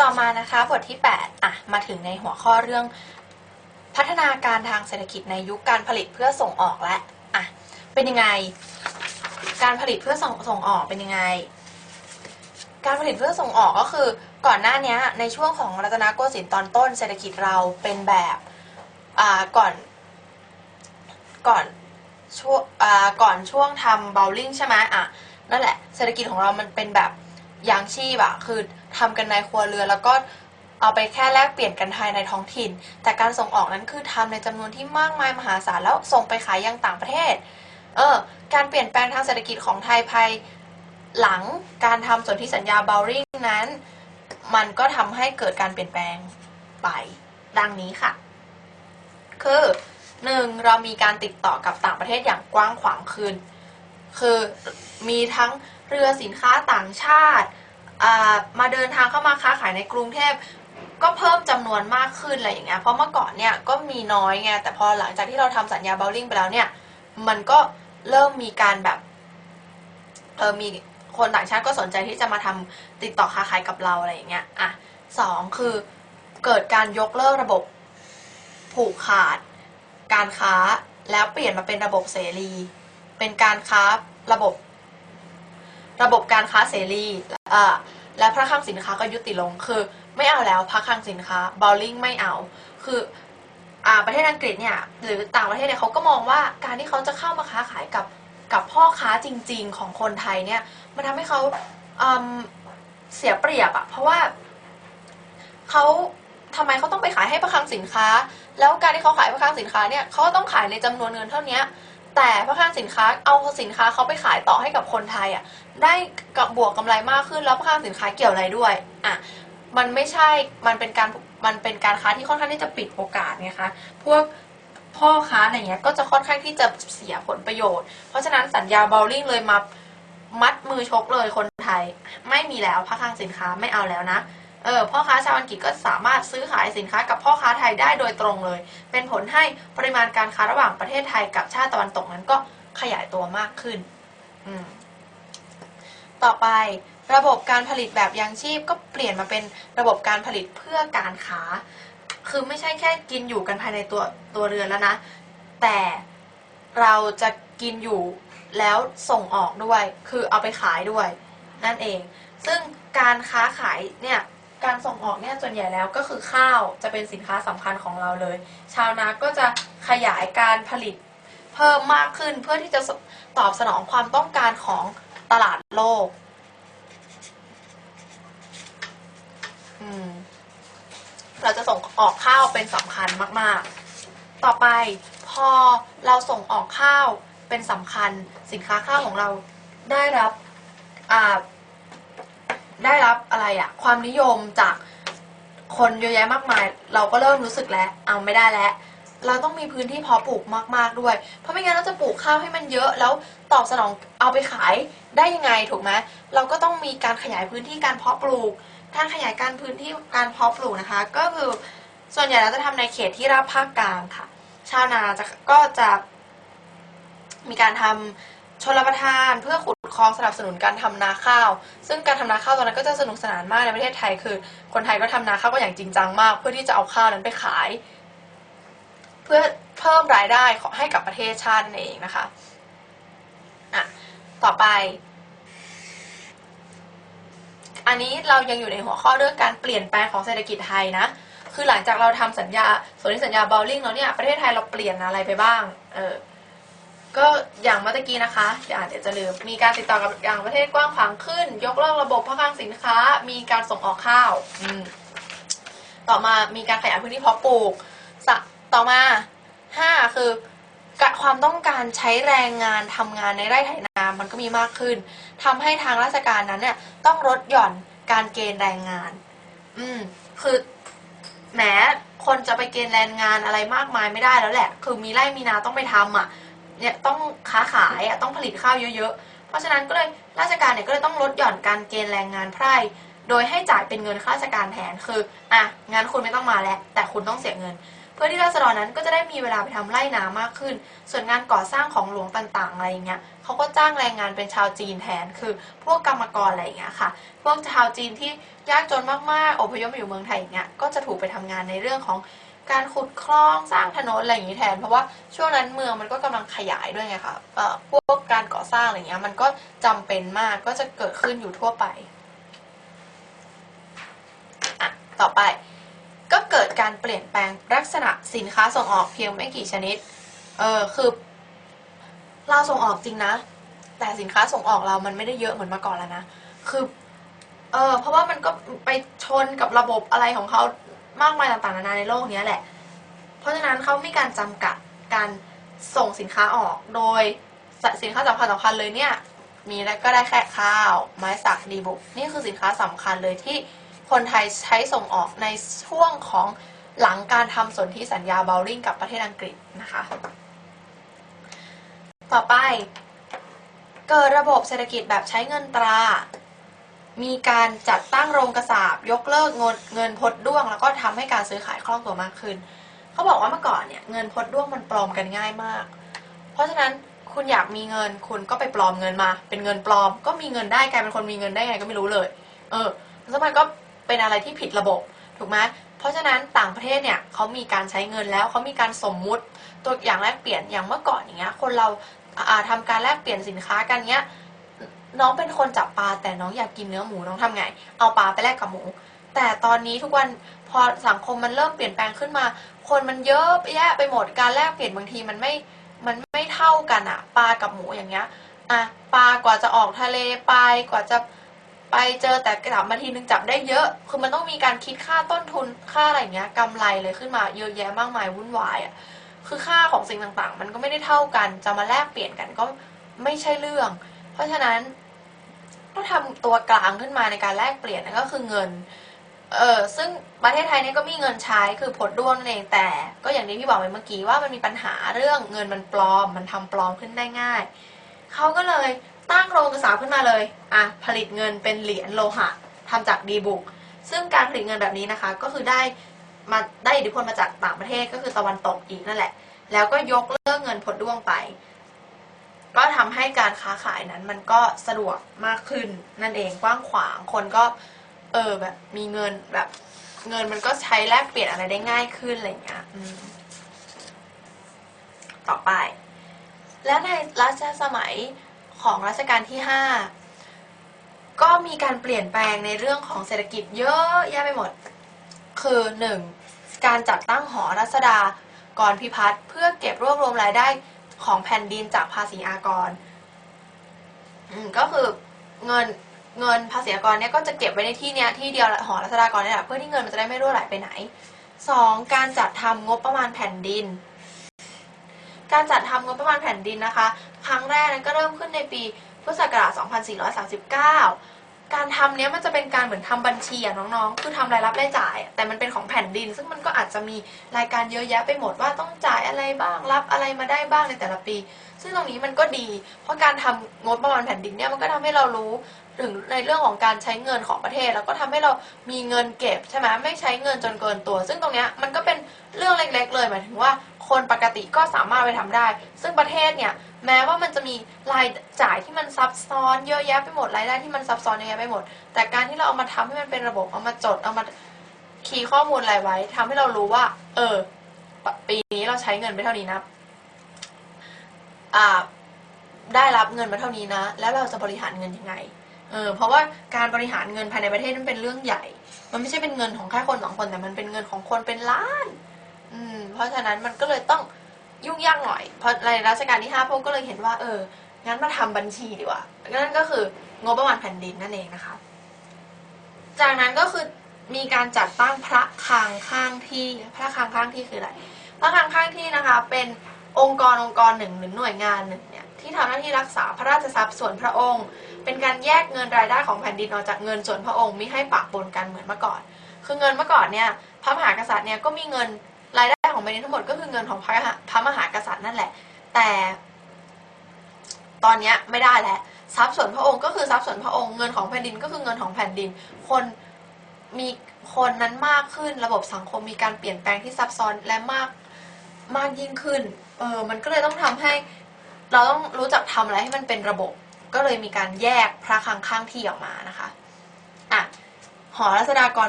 ต่อมานะคะบทที่ 8 อะ มาถึงในหัวข้อเรื่อง พัฒนาการทางเศรษฐกิจในยุคการผลิตเพื่อส่งออกและอะ เป็นยังไง การผลิตเพื่อส่งส่งออกเป็นยังไง การผลิตเพื่อส่งออกก็คือ ก่อนหน้านี้ในช่วงของรัตนโกสินทร์ตอนต้น เศรษฐกิจเราเป็นแบบอ่าก่อนก่อนช่วงอ่าก่อนช่วงทำเบลลิงใช่ไหมอะนั่นแหละเศรษฐกิจของเรามันเป็นแบบยางชีพอะคือ ทำกันในครัวเรือนแล้วก็เอาไปแค่แลกเปลี่ยนกันภายในท้องถิ่น แต่การส่งออกนั้นคือทำในจำนวนที่มากมายมหาศาลแล้วส่งไปขายยังต่างประเทศ เออ การเปลี่ยนแปลงทางเศรษฐกิจของไทยภายหลังการทำสนธิสัญญาเบลลิงนั้น มันก็ทำให้เกิดการเปลี่ยนแปลงไปดังนี้ค่ะ คือหนึ่งเรามีการติดต่อกับต่างประเทศอย่างกว้างขวางขึ้น คือมีทั้งเรือสินค้าต่างชาติ มาเดินทางเข้ามาค้าขายในกรุงเทพก็เพิ่มจำนวนมากขึ้นอะไรอย่างเงี้ย เพราะเมื่อก่อนเนี่ยก็มีน้อยไง แต่พอหลังจากที่เราทำสัญญาเบลลิงไปแล้วเนี่ย มันก็เริ่มมีการแบบ เออมีคนต่างชาติก็สนใจที่จะมาทำติดต่อค้าขายกับเราอะไรอย่างเงี้ย อะสองคือเกิดการยกเลิกระบบผูกขาด การค้าแล้วเปลี่ยนมาเป็นระบบเสรี เป็นการค้าระบบ ระบบการค้าเสรีและพระคลังสินค้าก็ยุติลงคือ ไม่เอาแล้วพระคลังสินค้าบอลลิงไม่เอา คืออประเทศอังกฤษเนี่ยหรือต่างประเทศเนี่ยเขาก็มองว่าการที่เขาจะเข้ามาค้าขายกับกับพ่อค้าจริง ๆ ของคนไทยเนี่ยมันทำให้เขาเสียเปรียบอะเพราะว่าเขาทำไมเขาต้องไปขายให้พระคลังสินค้า แล้วการที่เขาขายพระคลังสินค้าเนี่ยเขาต้องขายในจำนวนเงินเท่านี้ แต่พระคลังสินค้าเอาสินค้าเขาไปขายต่อให้กับคนไทยอะได้กับบวกกำไรมากขึ้นแล้วพระคลังสินค้าเกี่ยวอะไรด้วยอะมันไม่ใช่มันเป็นการมันเป็นการค้าที่ค่อนข้างที่จะปิดโอกาสไงคะพวกพ่อค้าอะไรเงี้ยก็จะค่อนข้างที่จะเสียผลประโยชน์ เพราะฉะนั้นสัญญาเบลลิงเลยมามัดมือชกเลยคนไทย ไม่มีแล้วพระคลังสินค้าไม่เอาแล้วนะ เออพ่อค้าชาวอังกฤษก็สามารถซื้อขายสินค้ากับพ่อค้าไทยได้โดยตรงเลย เป็นผลให้ปริมาณการค้าระหว่างประเทศไทยกับชาติตะวันตกนั้นก็ขยายตัวมากขึ้น ต่อไประบบการผลิตแบบยังชีพก็เปลี่ยนมาเป็นระบบการผลิตเพื่อการค้า คือไม่ใช่แค่กินอยู่กันภายในตัวตัวเรือนแล้วนะ แต่เราจะกินอยู่แล้วส่งออกด้วย คือเอาไปขายด้วย นั่นเอง ซึ่งการค้าขายเนี่ย การส่งออกเนี่ยส่วนใหญ่แล้วก็คือข้าวจะเป็นสินค้าสำคัญของเราเลย ชาวนาก็จะขยายการผลิตเพิ่มมากขึ้นเพื่อที่จะตอบสนองความต้องการของตลาดโลกเราจะส่งออกข้าวเป็นสำคัญมาก ๆ ต่อไปพอเราส่งออกข้าวเป็นสำคัญ สินค้าข้าวของเราได้รับอ่า ได้รับอะไรอะความนิยมจากคนเยอะแยะมากมาย เราก็เริ่มรู้สึกแล้ว เอาไม่ได้แล้ว เราต้องมีพื้นที่เพาะปลูกมาก ๆด้วย เพราะไม่งั้นเราจะปลูกข้าวให้มันเยอะ แล้วตอบสนองเอาไปขายได้ยังไงถูกไหมเราก็ต้องมีการขยายพื้นที่การเพาะปลูกการขยายการพื้นที่การเพาะปลูกนะคะ ก็คือส่วนใหญ่เราจะทำในเขตที่ราบภาคกลางค่ะ ชาวนาจะก็จะมีการทำ ชนรับประทานเพื่อขุดคลองสนับสนุนการทำนาข้าว ซึ่งการทำนาข้าวตอนนั้นก็จะสนุกสนานมากในประเทศไทยคือ คนไทยก็ทำนาข้าวก็อย่างจริงจังมาก เพื่อที่จะเอาข้าวนั้นไปขาย เพื่อเพิ่มรายได้ให้กับประเทศชาตินั่นเองนะคะอะต่อไป อันนี้เรายังอยู่ในหัวข้อเรื่องการเปลี่ยนแปลงของเศรษฐกิจไทยนะคือหลังจากเราทำสัญญาส่วนที่สัญญาบอลลิงแล้วเนี่ยประเทศไทยเราเปลี่ยนอะไรไปบ้างเออ ก็อย่างเมื่อตะกี้นะคะเดี๋ยวอาจจะลืมมีการติดต่อกับอย่างประเทศกว้างขวางขึ้น ยกเลิกระบบพักคลังสินค้า มีการส่งออกข้าวอืมต่อมามีการขยายพื้นที่เพาะปลูกสะต่อมาห้าคือความต้องการใช้แรงงานทำงานในไร่ไถนา มันก็มีมากขึ้นทำให้ทางราชการนั้นเนี่ยต้องลดหย่อนการเกณฑ์แรงงาน อืม คือแหมคนจะไปเกณฑ์แรงงานอะไรมากมายไม่ได้แล้วแหละ คือมีไร่มีนาต้องไปทำอะ เนี่ยต้องค้าขายอะต้องผลิตข้าวเยอะๆ เพราะฉะนั้นก็เลยราชการเนี่ยก็เลยต้องลดหย่อนการเกณฑ์แรงงานไพร่ โดยให้จ่ายเป็นเงินข้าราชการแทนคืออะงานคุณไม่ต้องมาแล้ว แต่คุณต้องเสียเงิน เพื่อที่ราษฎรนั้นก็จะได้มีเวลาไปทำไร่นามากขึ้น ส่วนงานก่อสร้างของหลวงต่างๆอะไรอย่างเงี้ยเขาก็จ้างแรงงานเป็นชาวจีนแทนคือ พวกกรรมกรอะไรอย่างเงี้ยค่ะ พวกชาวจีนที่ยากจนมากๆอพยพมาอยู่เมืองไทยอย่างเงี้ยก็จะถูกไปทำงานในเรื่องของ การขุดคลองสร้างถนนอะไรอย่างงี้แทน เพราะว่าช่วงนั้นเมืองมันก็กำลังขยายด้วยไงคะเอ่อพวกการก่อสร้างอะไรเงี้ยมันก็จำเป็นมากก็จะเกิดขึ้นอยู่ทั่วไปอะต่อไป ก็เกิดการเปลี่ยนแปลงลักษณะสินค้าส่งออกเพียงไม่กี่ชนิดเออคือเราส่งออกจริงนะ แต่สินค้าส่งออกเรามันไม่ได้เยอะเหมือนเมื่อก่อนแล้วนะคือเออเพราะว่ามันก็ไปชนกับระบบอะไรของเขา มากมายต่างๆนานาในโลกนี้แหละ เพราะฉะนั้นเขามีการจำกัดการส่งสินค้าออกโดยสินค้าสำคัญสำคัญเลยเนี่ย มีแล้วก็ได้แค่ข้าว ไม้สักดีบุกนี่คือสินค้าสำคัญเลยที่คนไทยใช้ส่งออกในช่วงของหลังการทำสนธิสัญญาเบลลิงกับประเทศอังกฤษนะคะ ต่อไป เกิดระบบเศรษฐกิจแบบใช้เงินตรา มีการจัดตั้งโรงกระสาบยกเลิกเงินเงินพดด้วง แล้วก็ทำให้การซื้อขายคล่องตัวมากขึ้น เขาบอกว่าเมื่อก่อนเนี่ยเงินพดด้วงมันปลอมกันง่ายมาก เพราะฉะนั้นคุณอยากมีเงินคุณก็ไปปลอมเงินมา เป็นเงินปลอม ก็มีเงินได้กลายเป็นคนมีเงินได้ไงก็ไม่รู้เลย เออแล้วมันก็เป็นอะไรที่ผิดระบบถูกไหมเพราะฉะนั้นต่างประเทศเนี่ยเขามีการใช้เงินแล้วเขามีการสมมุติตัวอย่างแลกเปลี่ยนอย่างเมื่อก่อนอย่างเงี้ยคนเราอ่าทำการแลกเปลี่ยนสินค้ากันเงี้ย น้องเป็นคนจับปลาแต่น้องอยากกินเนื้อหมูน้องทำไง เอาปลาไปแลกกับหมู แต่ตอนนี้ทุกวันพอสังคมมันเริ่มเปลี่ยนแปลงขึ้นมา คนมันเยอะแยะไปหมดการแลกเปลี่ยนบางทีมันไม่มันไม่เท่ากันอะปลากับหมูอย่างเงี้ยอะปลากว่าจะออกทะเลไปกว่าจะไปเจอแต่กลับมาทีนึงจับได้เยอะ คือมันต้องมีการคิดค่าต้นทุนค่าอะไรเงี้ยกำไรเลยขึ้นมาเยอะแยะมากมายวุ่นวายอะคือค่าของสิ่งต่างๆ มันก็ไม่ได้เท่ากันจะมาแลกเปลี่ยนกันก็ไม่ใช่เรื่อง เพราะฉะนั้น ก็ทำตัวกลางขึ้นมาในการแลกเปลี่ยนนั่นก็คือเงิน เออซึ่งประเทศไทยเนี่ยก็มีเงินใช้คือผลด้วงนั่นเองแต่ ก็อย่างที่พี่บอกไปเมื่อกี้ว่ามันมีปัญหาเรื่องเงินมันปลอม มันทำปลอมขึ้นได้ง่ายเขาก็เลยตั้งโรงกระสาขึ้นมาเลยอะผลิตเงินเป็นเหรียญโลหะทำจากดีบุก ซึ่งการผลิตเงินแบบนี้นะคะ ก็คือได้มาได้อิทธิพลมาจากต่างประเทศก็คือตะวันตกอีกนั่นแหละ แล้วก็ยกเลิกเงินผลด้วงไป ก็ทำให้การค้าขายนั้นมันก็สะดวกมากขึ้นนั่นเองกว้างขวางคนก็เออแบบมีเงินแบบเงินมันก็ใช้แลกเปลี่ยนอะไรได้ง่ายขึ้นอะไรอย่างเงี้ยต่อไป และในรัชสมัยของรัชกาลที่ห้าก็มีการเปลี่ยนแปลงในเรื่องของเศรษฐกิจเยอะแยะไปหมด คือหนึ่งการจัดตั้งหอรัศดากรพิพัฒน์เพื่อเก็บรวบรวมรายได้ ของแผ่นดินจากภาษีอากรก็คือเงินเงินภาษีอากรเนี่ยก็จะเก็บไว้ในที่เนี้ยที่เดียวหอรัศดากรเนี่ยแหละเพื่อที่เงินมันจะได้ไม่รั่วไหลไปไหนสองการจัดทำงบประมาณแผ่นดิน การจัดทำงบประมาณแผ่นดินนะคะ ครั้งแรกนั้นก็เริ่มขึ้นในปีพุทธศักราช 2439 การทำเนี้ยมันจะเป็นการเหมือนทำบัญชีอะน้องๆ คือทำรายรับรายจ่าย แต่มันเป็นของแผ่นดิน ซึ่งมันก็อาจจะมีรายการเยอะแยะไปหมดว่าต้องจ่ายอะไรบ้าง รับอะไรมาได้บ้างในแต่ละปี ซึ่งตรงนี้มันก็ดี เพราะการทำงบประมาณแผ่นดินเนี่ยมันก็ทำให้เรารู้ถึงในเรื่องของการใช้เงินของประเทศ แล้วก็ทำให้เรามีเงินเก็บใช่ไหมไม่ใช้เงินจนเกินตัว ซึ่งตรงเนี้ยมันก็เป็นเรื่องเล็กๆ เลยหมายถึงว่าคนปกติก็สามารถไปทำได้ ซึ่งประเทศเนี่ย แม้ว่ามันจะมีรายจ่ายที่มันซับซ้อนเยอะแยะไปหมดรายได้ที่มันซับซ้อนเยอะแยะไปหมด แต่การที่เราเอามาทำให้มันเป็นระบบเอามาจดเอามาคีย์ข้อมูลอะไรไว้ทำให้เรารู้ว่า เออ ปีนี้เราใช้เงินไปเท่านี้นะอ่าได้รับเงินมาเท่านี้นะ แล้วเราจะบริหารเงินยังไงเออเพราะว่าการบริหารเงินภายในประเทศนั้นเป็นเรื่องใหญ่ มันไม่ใช่เป็นเงินของแค่คนสองคนแต่มันเป็นเงินของคนเป็นล้าน อืม เพราะฉะนั้นมันก็เลยต้อง ยุ่งยากหน่อยเพราะในรัชกาลที่ห้าพวกก็เลยเห็นว่า เออ งั้นมาทำบัญชีดีกว่านั่นก็คืองบประมาณแผ่นดินนั่นเองนะคะ จากนั้นก็คือมีการจัดตั้งพระคลังข้างที่พระคลังข้างที่คืออะไรพระคลังข้างที่นะคะ เป็นองค์กรองค์กรหนึ่งหรือหน่วยงานหนึ่งเนี่ยที่ทำหน้าที่รักษาพระราชทรัพย์ส่วนพระองค์ เป็นการแยกเงินรายได้ของแผ่นดินออกจากเงินส่วนพระองค์มิให้ปะปนกันเหมือนเมื่อก่อน คือเงินเมื่อก่อนเนี่ยพระมหากษัตริย์เนี่ยก็มีเงิน ของแผ่นดินทั้งหมดก็คือเงินของพระพระมหากษัตริย์นั่นแหละ แต่ ตอนนี้ไม่ได้แล้วทรัพย์ส่วนพระองค์ก็คือทรัพย์ส่วนพระองค์เงินของแผ่นดินก็คือเงินของแผ่นดิน คนมีคนนั้นมากขึ้นระบบสังคมมีการเปลี่ยนแปลงที่ซับซ้อนและมากมากยิ่งขึ้น เออมันก็เลยต้องทำให้ เราต้องรู้จักทำอะไรให้มันเป็นระบบ ก็เลยมีการแยกพระคลังข้างที่ออกมานะคะ อะ หอรัศดากร